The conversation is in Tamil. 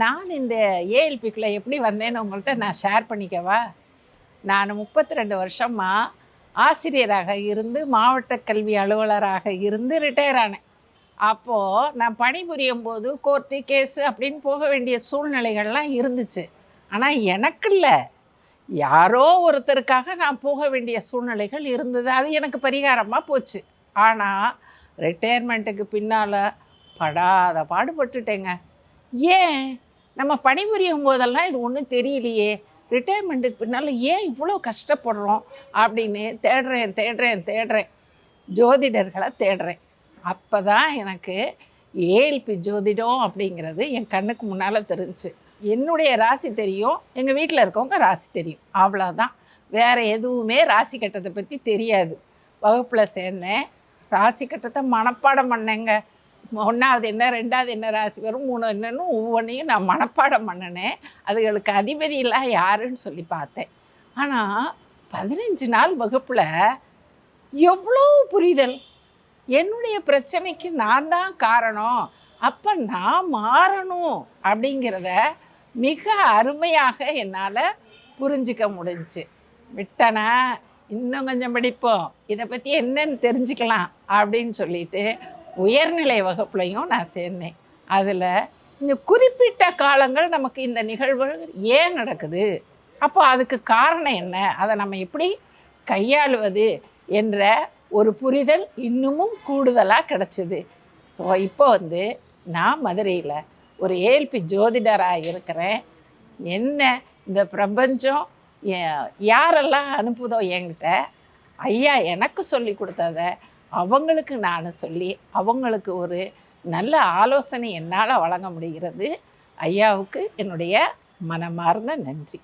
நான் இந்த ஏஎல்பிக்குள்ளே எப்படி வந்தேன்னு உங்கள்கிட்ட நான் ஷேர் பண்ணிக்கவா? நான் முப்பத்தி ரெண்டு வருஷமாக ஆசிரியராக இருந்து மாவட்ட கல்வி அலுவலராக இருந்து ரிட்டையர் ஆனேன். அப்போது நான் பணிபுரியும் போது கோர்ட்டு கேஸு அப்படின்னு போக வேண்டிய சூழ்நிலைகள்லாம் இருந்துச்சு. ஆனால் எனக்கு இல்லை. யாரோ ஒருத்தருக்காக நான் போக வேண்டிய சூழ்நிலைகள் இருந்தது. அது எனக்கு பரிகாரமாக போச்சு. ஆனால் ரிட்டையர்மெண்ட்டுக்கு பின்னால் படாத பாடுபட்டுட்டேங்க. ஏன்? நம்ம பணிபுரியும் போதெல்லாம் இது ஒன்றும் தெரியலையே. ரிட்டையர்மெண்ட்டுக்கு பின்னால் ஏன் இவ்வளோ கஷ்டப்படுறோம்? அப்படின்னு தேடுறேன் தேடுறேன் தேடுறேன். ஜோதிடர்களை தேடுறேன். அப்போ தான் எனக்கு ஏஎல்பி ஜோதிடம் அப்படிங்கிறது என் கண்ணுக்கு முன்னால் தெரிஞ்சு. என்னுடைய ராசி தெரியும் எங்கள் வீட்டில் இருக்கவங்க ராசி தெரியும். அவ்வளோதான் வேறு எதுவுமே ராசி கட்டத்தை பற்றி தெரியாது. வகுப்பில் சேர்ந்தேன். ராசி கட்டத்தை மனப்பாடம் பண்ணேங்க. ஒன்றாவது என்ன ரெண்டாவது என்ன ராசி வரும் மூணு என்னன்னு ஒவ்வொன்றையும் நான் மனப்பாடம் பண்ணினேன். அதுகளுக்கு அதிபதியெல்லாம் யாருன்னு சொல்லி பார்த்தேன். ஆனால் பதினஞ்சு நாள் வகுப்பில் எவ்வளோ புரிதல்? என்னுடைய பிரச்சனைக்கு நான் தான் காரணம். அப்போ நான் மாறணும் அப்படிங்கிறத மிக அருமையாக என்னால் புரிஞ்சிக்க முடிஞ்சுச்சு விட்டனா இன்னும் கொஞ்சம் படிப்போம். இதை பற்றி என்னன்னு தெரிஞ்சுக்கலாம் அப்படின்னு சொல்லிட்டு உயர்நிலை வகுப்புலையும் நான் சேர்ந்தேன். அதில் இந்த குறிப்பிட்ட காலங்கள் நமக்கு இந்த நிகழ்வுகள் ஏன் நடக்குது? அப்போ அதுக்கு காரணம் என்ன? அதை நம்ம எப்படி கையாளுவது என்ற ஒரு புரிதல் இன்னமும் கூடுதலாக கிடச்சிது. ஸோ இப்போ வந்து நான் மதுரையில் ஒரு ஏஎல்பி ஜோதிடராக இருக்கிறேன். என்ன இந்த பிரபஞ்சம் யாரெல்லாம் அனுப்புதோ என்கிட்ட ஐயா எனக்கு சொல்லி கொடுத்ததை அவங்களுக்கு நான் சொல்லி அவங்களுக்கு ஒரு நல்ல ஆலோசனை என்னால் வழங்க முடிகிறது. ஐயாவுக்கு என்னுடைய மனமார்ந்த நன்றி.